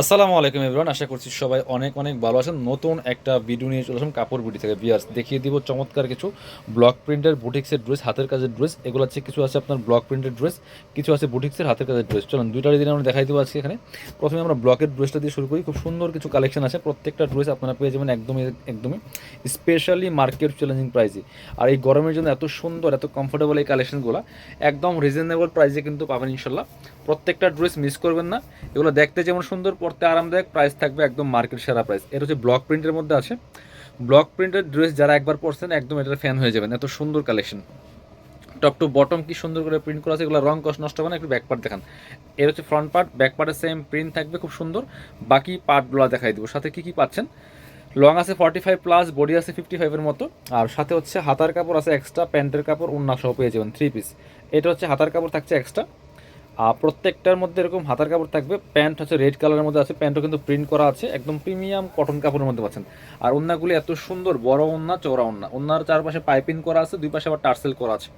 আসসালামু আলাইকুম এভরিওয়ান আশা করছি সবাই অনেক অনেক ভালো আছেন। নতুন একটা ভিডিও নিয়ে চলে আসলাম কাপড় বিডি থেকে। বিয়ার্স দেখিয়ে দিব চমৎকার কিছু ব্লক প্রিন্টের বুটিক্সের ড্রেস হাতের কাজের ড্রেস এগুলো আছে কিছু আছে আপনার ব্লক প্রিন্টের ড্রেস কিছু আছে বুটিক্সের হাতের কাজের ড্রেস চলুন, দুইটা দিন আমরা দেখাই দেবো আজকে এখানে। প্রথমে আমরা ব্লকের ড্রেসটা দিয়ে শুরু করি। খুব সুন্দর কিছু কালেকশন আছে। প্রত্যেকটা ড্রেস আপনারা পেয়ে যাবেন একদমই একদমই স্পেশালি মার্কেট চ্যালেঞ্জিং প্রাইসে আর এই গরমের জন্য এত সুন্দর, এত কমফোর্টেবল এই কালেকশনগুলো একদম রিজনেবল প্রাইসে কিন্তু পাবেন ইনশাল্লাহ। প্রত্যেকটা ড্রেস মিস করবেন না। এগুলো দেখতে যেমন সুন্দর পড়তে আরামদায়ক প্রাইস থাকবে একদম মার্কেট সেরা প্রাইস এটা হচ্ছে ব্লক প্রিন্টের মধ্যে আছে। ব্লক প্রিন্টের ড্রেস যারা একবার পরছেন, একদম এটার ফ্যান হয়ে যাবেন। এত সুন্দর কালেকশন টপ টু বটম কি সুন্দর করে প্রিন্ট করা আছে, এগুলো রং কষ্ট নষ্ট হবে না, একটু ব্যাক পার্ট দেখান। এর হচ্ছে ফ্রন্ট পার্ট ব্যাক পার্টের সেম প্রিন্ট থাকবে, খুব সুন্দর। বাকি পার্টগুলো দেখাই দেবো। সাথে কি কি পাচ্ছেন? লং আছে ফর্টি ফাইভ প্লাস বডি আছে ফিফটি ফাইভের মতো। আর সাথে হচ্ছে হাতার কাপড় আছে এক্সট্রা প্যান্টের কাপড় উন্না সহ পেয়ে যাবেন থ্রি পিস এটা হচ্ছে হাতার কাপড় থাকছে এক্সট্রা প্রত্যেকটার মধ্যে এরকম হাতার কাপড় থাকবে। প্যান্ট হচ্ছে রেড কালারের মধ্যে আছে, প্যান্টও কিন্তু প্রিন্ট করা আছে, একদম প্রিমিয়াম কটন কাপড়ের মধ্যে পাচ্ছেন। আর ওন্নাগুলি এত সুন্দর, বড় ওন্না চৌড়া ওন্না। ওনার চারপাশে পাইপিং করা আছে, দুই পাশে আবার টার্সেল করা আছে।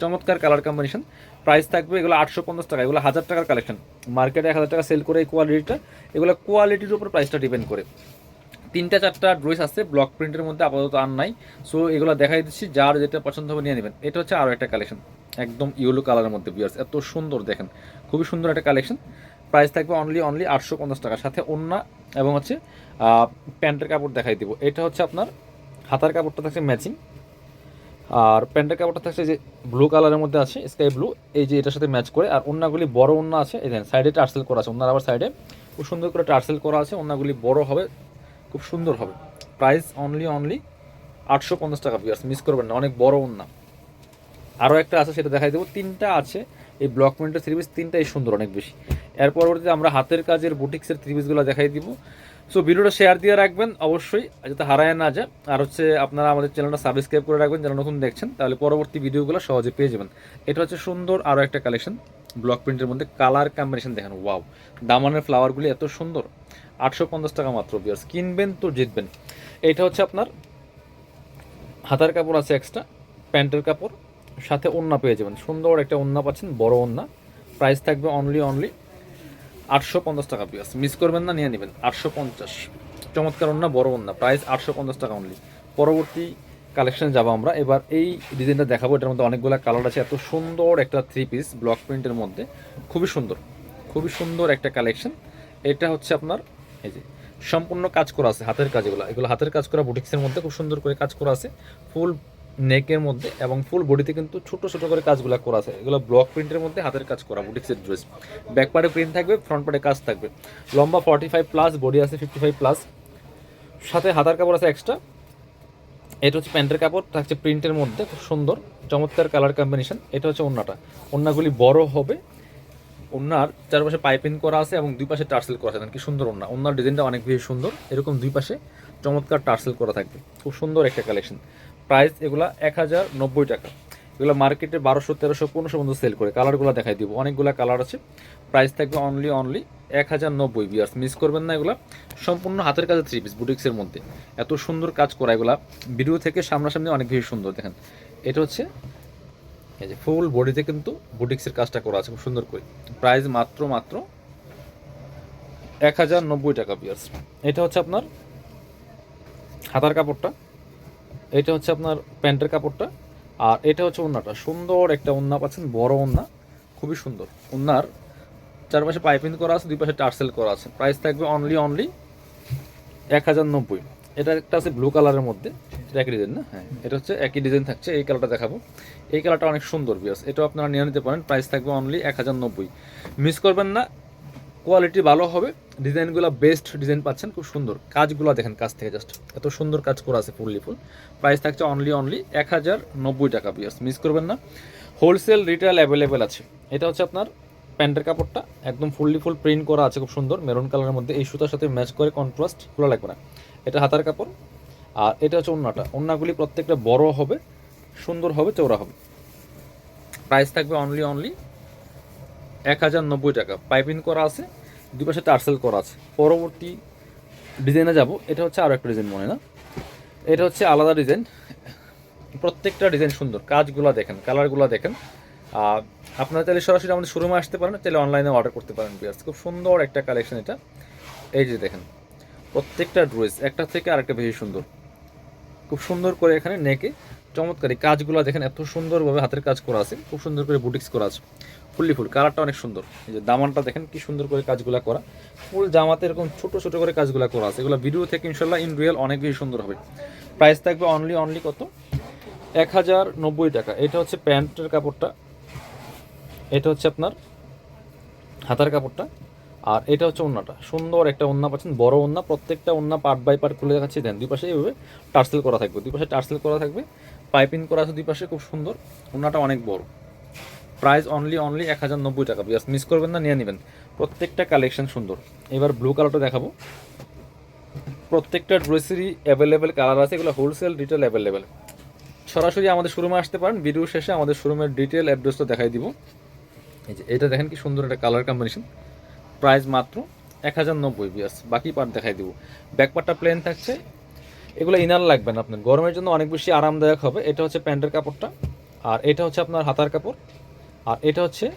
চমৎকার কালার কম্বিনেশন প্রাইস থাকবে এগুলো আটশো পঞ্চাশ টাকা, এগুলো হাজার টাকার কালেকশন মার্কেটে এক হাজার টাকা সেল করে এই কোয়ালিটিটা এগুলো কোয়ালিটির উপর প্রাইসটা ডিপেন্ড করে। তিনটা চারটা ড্রেস আছে ব্লক প্রিন্টের মধ্যে আপাতত আর নাই। সো এগুলো দেখাই দিচ্ছি, যার যেটা পছন্দ হবে নিয়ে নেবেন। এটা হচ্ছে আরও একটা কালেকশন একদম ইয়েলো কালারের মধ্যে বিয়ার্স এত সুন্দর দেখেন। খুবই সুন্দর একটা কালেকশন প্রাইস থাকবে অনলি অনলি আটশো পঞ্চাশ টাকা। সাথে ওন্না এবং হচ্ছে প্যান্টের কাপড় দেখাই দিব। এটা হচ্ছে আপনার হাতার কাপড়টা থাকছে ম্যাচিং আর প্যান্টের কাপড়টা থাকছে যে ব্লু কালারের মধ্যে আছে স্কাই ব্লু এই যে এটার সাথে ম্যাচ করে। আর ওন্নাগুলি বড় ওন্না আছে। এই দেখেন সাইডে টার্সেল করা আছে। ওনার আবার সাইডে খুব সুন্দর করে টার্সেল করা আছে। ওন্নাগুলি বড় হবে, খুব সুন্দর হবে। প্রাইস অনলি অনলি আটশো পঞ্চাশ টাকা পিয়ার্স মিস করবেন না। অনেক বড় ওন্না আরও একটা আছে, সেটা দেখাই দেবো। তিনটা আছে, এই ব্লক প্রিন্টের থ্রি পিস তিনটাই সুন্দর, অনেক বেশি। এর পরবর্তীতে আমরা হাতের কাজের বুটিক্সের থ্রি পিসগুলো দেখাই দিব। সো ভিডিওটা শেয়ার দিয়ে রাখবেন, অবশ্যই, যাতে হারায় না যায়। আর হচ্ছে, আপনারা আমাদের চ্যানেলটা সাবস্ক্রাইব করে রাখবেন, যারা নতুন দেখছেন, তাহলে পরবর্তী ভিডিওগুলো সহজে পেয়ে যাবেন। এটা হচ্ছে সুন্দর আরও একটা কালেকশন ব্লক প্রিন্টের মধ্যে কালার কম্বিনেশন দেখেন ওয়াও দামানের ফ্লাওয়ারগুলি এত সুন্দর। আটশো পঞ্চাশ টাকা মাত্র বিয়ার্স কিনবেন তো জিতবেন। এইটা হচ্ছে আপনার হাতার কাপড় আছে এক্সট্রা প্যান্টের কাপড়। সাথে ওন্না পেয়ে যাবেন। সুন্দর একটা ওন্না পাচ্ছেন, বড় ওন্না প্রাইস থাকবে অনলি অনলি আটশো পঞ্চাশ টাকা পিয়াস মিস করবেন না, নিয়ে নেবেন। আটশো পঞ্চাশ। চমৎকার ওন্না বড় ওন্না প্রাইস আটশো পঞ্চাশ টাকা অনলি পরবর্তী কালেকশনে যাব আমরা। এবার এই ডিজাইনটা দেখাবো। এটার মধ্যে অনেকগুলো কালার আছে। এত সুন্দর একটা থ্রি পিস ব্লক প্রিন্টের মধ্যে। খুবই সুন্দর। খুবই সুন্দর একটা কালেকশন এটা হচ্ছে আপনার, এই যে, সম্পূর্ণ কাজ করা আছে হাতের কাজ এগুলো এগুলো হাতের কাজ করা বুটিক্সের মধ্যে খুব সুন্দর করে কাজ করা আছে। ফুল নেকের মধ্যে এবং ফুল বডিতে কিন্তু ছোট ছোট করে কাজগুলো করা আছে। এগুলো ব্লক প্রিন্টের মধ্যে হাতের কাজ করা বুটিক্সের ড্রেস ব্যাক পার্টে প্রিন্ট থাকবে ফ্রন্ট পার্টে কাজ থাকবে। লম্বা ফর্টি ফাইভ প্লাস বডি আছে ফিফটি ফাইভ প্লাস সাথে হাতার কাপড় আছে এক্সট্রা এটা হচ্ছে প্যান্টের কাপড়, থাকছে প্রিন্টের মধ্যে, খুব সুন্দর, চমৎকার কালার কম্বিনেশন এটা হচ্ছে ওন্নাটা। ওন্নাগুলি বড় হবে। ওনার চারপাশে পাইপিং করা আছে এবং দুই পাশে টার্সেল করা আছে। কি সুন্দর ওনা ওনার ডিজাইনটা অনেক বেশি সুন্দর। এরকম দুই পাশে চমৎকার টার্সেল করা থাকবে। খুব সুন্দর একটা কালেকশন প্রাইস এগুলা এক হাজার নব্বই টাকা। এগুলো মার্কেটে বারোশো, তেরোশো, পনেরোশো পর্যন্ত সেল করে। কালারগুলো দেখাই দিব। অনেকগুলো কালার আছে। প্রাইস থাকবে অনলি অনলি এক হাজার নব্বই বিয়ার্স মিস করবেন না এগুলা। সম্পূর্ণ হাতের কাজে থ্রি পিস বুটিক্সের মধ্যে। এত সুন্দর কাজ করা এগুলা। ভিডিও থেকে সামনাসামনি অনেক বেশি সুন্দর, দেখেন। এটা হচ্ছে, এই যে ফুল বডিতে কিন্তু বুটিক্সের কাজটা করা আছে, খুব সুন্দর করে। প্রাইস মাত্র মাত্র এক হাজার নব্বই টাকা বিয়ার্স এটা হচ্ছে আপনার হাতার কাপড়টা। এটা হচ্ছে আপনার প্যান্টের কাপড়টা আর এটা হচ্ছে ওন্নাটা। সুন্দর একটা ওন্না পাচ্ছেন বড় ওন্না খুবই সুন্দর। ওন্নার চারপাশে পাইপিং করা আছে দুই পাশে টার্সেল করা আছে। প্রাইস থাকবে অনলি অনলি এক হাজার নব্বই। এটা একটা আছে ব্লু কালারের মধ্যে এটা একই ডিজাইন না? হ্যাঁ। এটা হচ্ছে একই ডিজাইন থাকছে এই কালারটা দেখাবো। এই কালারটা অনেক সুন্দর বিয়াস এটাও আপনারা নিয়ে নিতে পারেন প্রাইস থাকবে অনলি এক হাজার নব্বই। মিস করবেন না কোয়ালিটি ভালো হবে। ডিজাইনগুলো বেস্ট ডিজাইন পাচ্ছেন, খুব সুন্দর। কাজগুলো দেখেন কাজ থেকে জাস্ট এত সুন্দর কাজ করা আছে ফুললি ফুল। প্রাইস থাকছে অনলি অনলি এক হাজার নব্বই টাকা পিয়াস মিস করবেন না। হোলসেল রিটেল অ্যাভেলেবেল আছে। এটা হচ্ছে আপনার প্যান্টের কাপড়টা। একদম ফুললি ফুল প্রিন্ট করা আছে, খুব সুন্দর। মেরুন কালারের মধ্যে। এই সুতার সাথে ম্যাচ করে কন্ট্রাস্ট খোলা লাগবে না। এটা হাতার কাপড়। আর এটা হচ্ছে ওন্নাটা। ওন্নাগুলি প্রত্যেকটা বড় হবে, সুন্দর হবে চৌড়া হবে। প্রাইস থাকবে অনলি অনলি এক হাজার নব্বই টাকা। পাইপিং করা আছে দুই পাশে টার্সেল করা আছে। পরবর্তী ডিজাইনে যাব, এটা হচ্ছে আরও একটা ডিজাইন মনে না? এটা হচ্ছে আলাদা ডিজাইন। প্রত্যেকটা ডিজাইন সুন্দর, কাজগুলো দেখেন, কালারগুলো দেখেন। আপনারা চাইলে সরাসরি আমাদের শোরুমে আসতে পারেন, চাইলে অনলাইনে অর্ডার করতে পারেন বিয়ার্স খুব সুন্দর একটা কালেকশন এটা। এই যে দেখেন, প্রত্যেকটা ড্রেস, একটা থেকে আরেকটা বেশি সুন্দর। খুব সুন্দর করে এখানে নেকে চমৎকার এই কাজগুলো দেখেন, এত সুন্দরভাবে হাতের কাজ করা আছে, খুব সুন্দর করে বুটিক্স করা আছে। ফুললি ফুল কালারটা অনেক সুন্দর। এই যে দামানটা দেখেন, কি সুন্দর করে কাজগুলো করা। ফুল জামাতে এরকম ছোট ছোট করে কাজগুলো করা আছে। এগুলো ভিডিও থেকে ইনশাল্লাহ ইন রিয়েল অনেক বেশি সুন্দর হবে। প্রাইস থাকবে অনলি অনলি কত? এক হাজার নব্বই টাকা। এটা হচ্ছে প্যান্টের কাপড়টা। এটা হচ্ছে আপনার হাতার কাপড়টা। আর এটা হচ্ছে ওন্নাটা। সুন্দর একটা ওন্না পাচ্ছেন, বড় ওন্না। প্রত্যেকটা ওন্না পার্ট বাই পার্ট খুলে দেখাচ্ছি। দেন দুই পাশে এইভাবে টার্সেল করা থাকবে। দুই পাশে টার্সেল করা থাকবে। পাইপিং করা আছে দুই পাশে, খুব সুন্দর। ওন্নাটা অনেক বড়। প্রাইস অনলি অনলি এক হাজার নব্বই টাকা। বিয়াস মিস করবেন না, নিয়ে নেবেন। প্রত্যেকটা কালেকশন সুন্দর। এবার ব্লু কালারটা দেখাবো। প্রত্যেকটা ড্রেসেরই অ্যাভেলেবেল কালার আছে, এগুলো হোলসেল রিটেল অ্যাভেলেবেল সরাসরি আমাদের শোরুমে আসতে পারেন। ভিডিও শেষে আমাদের শোরুমের ডিটেল অ্যাড্রেসটা দেখাই দিব। এই যে, এটা দেখেন কি সুন্দর একটা কালার কম্বিনেশন প্রাইস মাত্র এক হাজার নব্বই, বিয়াস। বাকি পার্ট দেখাই দিব। ব্যাক পার্টটা প্লেন থাকছে। এগুলো ইনার লাগবে না আপনার। গরমের জন্য অনেক বেশি আরামদায়ক হবে। এটা হচ্ছে প্যান্টের কাপড়টা। আর এটা হচ্ছে আপনার হাতার কাপড়। আর এটা হচ্ছে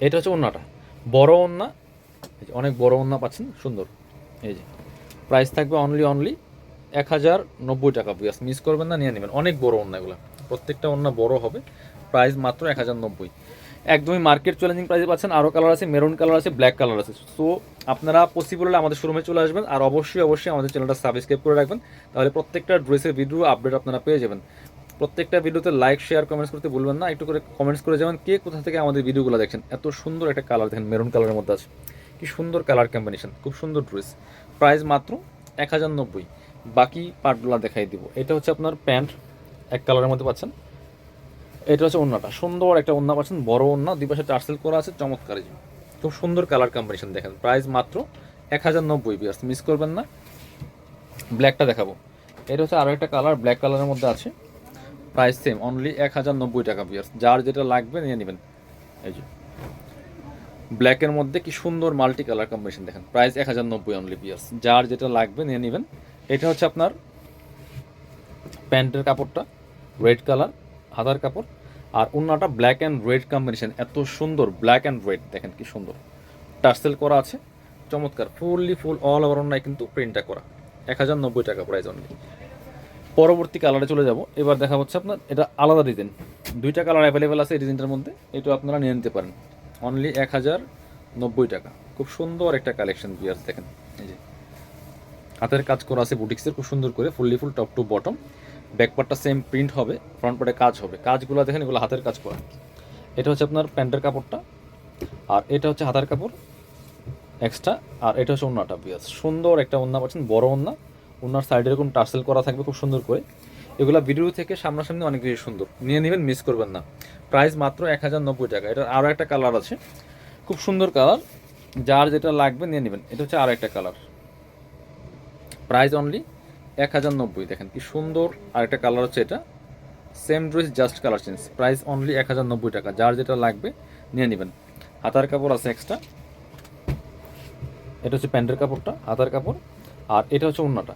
এটা হচ্ছে ওন্নাটা। বড় ওন্না অনেক বড় ওন্না পাচ্ছেন, সুন্দর। এই যে প্রাইস থাকবে অনলি অনলি এক হাজার নব্বই টাকা বিয়াস মিস করবেন না, নিয়ে নেবেন। অনেক বড় ওন্না এগুলো। প্রত্যেকটা ওন্না বড় হবে। প্রাইস মাত্র এক হাজার নব্বই। একদমই মার্কেট চ্যালেঞ্জিং প্রাইসে পাচ্ছেন। আরও কালার আছে মেরুন কালার আছে ব্ল্যাক কালার আছে। সো আপনারা পসিবল হলে আমাদের শোরুমে চলে আসবেন। আর অবশ্যই অবশ্যই আমাদের চ্যানেলটা সাবস্ক্রাইব করে রাখবেন। তাহলে প্রত্যেকটা ড্রেসের ভিডিও আপডেট আপনারা পেয়ে যাবেন। প্রত্যেকটা ভিডিওতে লাইক শেয়ার কমেন্টস করতে ভুলবেন না। একটু করে কমেন্টস করে যাবেন, কে কোথা থেকে আমাদের ভিডিওগুলো দেখছেন। এত সুন্দর একটা কালার দেখেন মেরুন কালারের মধ্যে আছে। কি সুন্দর কালার কম্বিনেশন খুব সুন্দর ড্রেস প্রাইস মাত্র এক হাজার নব্বই। বাকি পার্টগুলো দেখাই দিব। এটা হচ্ছে আপনার প্যান্ট এক কালারের মধ্যে পাচ্ছেন। এটা হচ্ছে ওন্নাটা। সুন্দর একটা ওন্না পাচ্ছেন, বড় ওন্না, দুই পাশে টার্সেল করা আছে, চমৎকার। খুব সুন্দর কালার কম্বিনেশন দেখেন, প্রাইস মাত্র এক হাজার নব্বই বিয়ার্স মিস করবেন না। ব্ল্যাকটা দেখাবো। এটা হচ্ছে আরও একটা কালার, ব্ল্যাক কালারের মধ্যে আছে। প্রাইস সেম অনলি এক হাজার নব্বই টাকা বিয়ার্স যার যেটা লাগবে নিয়ে নেবেন। এই যে। ব্ল্যাকের মধ্যে কি সুন্দর মাল্টি কালার কম্বিনেশন দেখেন, প্রাইস এক হাজার নব্বই অনলি বিয়ার্স যার যেটা লাগবে নিয়ে নেবেন। এটা হচ্ছে আপনার প্যান্টের কাপড়টা, রেড কালার। হাতার কাপড় আর ওন্নাটা ব্ল্যাক অ্যান্ড রেড কম্বিনেশন এত সুন্দর ব্ল্যাক অ্যান্ড রেড দেখেন কি সুন্দর। টার্সেল করা আছে, চমৎকার ফুললি ফুল অল ওভার ওন্নায় কিন্তু প্রিন্টটা করা, এক হাজার নব্বই টাকা প্রাইস অনলি পরবর্তী কালারে চলে যাব, এবার দেখা হচ্ছে আপনার, এটা আলাদা ডিজাইন দুইটা কালার অ্যাভেলেবেল আছে এই ডিজাইনটার মধ্যে, এটা আপনারা নিয়ে নিতে পারেন। অনলি এক হাজার নব্বই টাকা, খুব সুন্দর একটা কালেকশন বিয়ার্স দেখেন, এই যে। হাতের কাজ করা আছে বুটিক্সের খুব সুন্দর করে fully full top to bottom back পার্টটা সেম প্রিন্ট হবে ফ্রন্ট পার্টে কাজ হবে। কাজগুলো দেখেন, এগুলো হাতের কাজ করা। এটা হচ্ছে আপনার প্যান্টের কাপড়টা, আর এটা হচ্ছে হাতার কাপড় এক্সট্রা আর এটা হচ্ছে ওন্নাটা। বিয়াস সুন্দর একটা ওন্না পাচ্ছেন, বড় ওন্না। ওনার সাইডে এরকম টার্সেল করা থাকবে খুব সুন্দর করে। এগুলো ভিডিও থেকে সামনাসামনি অনেক বেশি সুন্দর। নিয়ে নেবেন মিস করবেন না। প্রাইস মাত্র এক হাজার নব্বই টাকা। এটার আরও একটা কালার আছে। খুব সুন্দর কালার যার যেটা লাগবে, নিয়ে নেবেন। এটা হচ্ছে আরও একটা কালার প্রাইস অনলি এক হাজার নব্বই, দেখেন কি সুন্দর আরেকটা কালার হচ্ছে এটা। Same dress just colour change price only এক হাজার নব্বই টাকা। যার যেটা লাগবে নিয়ে নেবেন। হাতার কাপড় আছে এক্সট্রা এটা হচ্ছে প্যান্টের কাপড়টা, হাতার কাপড়। আর এটা হচ্ছে ওন্নাটা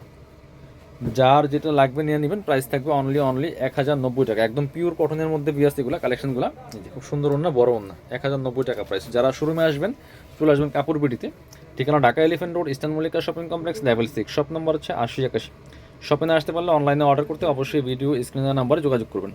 যার যেটা লাগবে নিয়ে নেবেন প্রাইস থাকবে অনলি অনলি এক হাজার নব্বই টাকা। একদম পিওর কটনের মধ্যে বিয়াস এগুলো কালেকশনগুলো খুব সুন্দর ওন্না বড় ওন্না এক হাজার নব্বই টাকা প্রাইস যারা শোরুমে আসবেন, চলে আসবেন কাপড় বিটিতে ঠিকানা Dhaka elephant road, eastern Mallika shopping complex level six. Shop number হচ্ছে আশি একাশি। শপিংয়ে আসতে পারলে অনলাইনে অর্ডার করতে অবশ্যই ভিডিও স্ক্রিনের নাম্বারে যোগাযোগ করবেন।